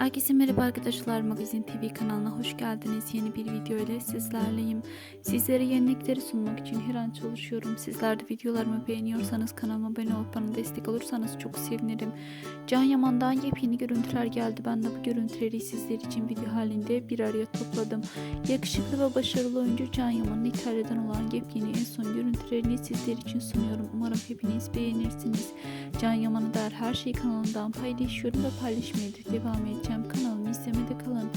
Herkese merhaba arkadaşlar Magazin TV kanalına hoş geldiniz. Yeni bir video ile sizlerleyim. Sizlere yenilikleri sunmak için her an çalışıyorum. Sizler de videolarımı beğeniyorsanız kanalıma abone olup bana destek olursanız çok sevinirim. Can Yaman'dan yepyeni görüntüler geldi. Ben de bu görüntüleri sizler için video halinde bir araya topladım. Yakışıklı ve başarılı oyuncu Can Yaman'ın İtalya'dan olan yepyeni en son görüntülerini sizler için sunuyorum. Umarım hepiniz beğenirsiniz. Can Yaman'a dair her şeyi kanalımdan paylaşıyorum ve paylaşmaya da devam edeceğim. Kanalımı izlemede kalın.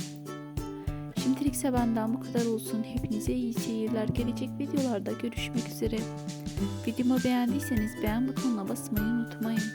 Şimdilikse benden bu kadar olsun. Hepinize iyi seyirler. Gelecek videolarda görüşmek üzere. Videomu beğendiyseniz beğen butonuna basmayı unutmayın.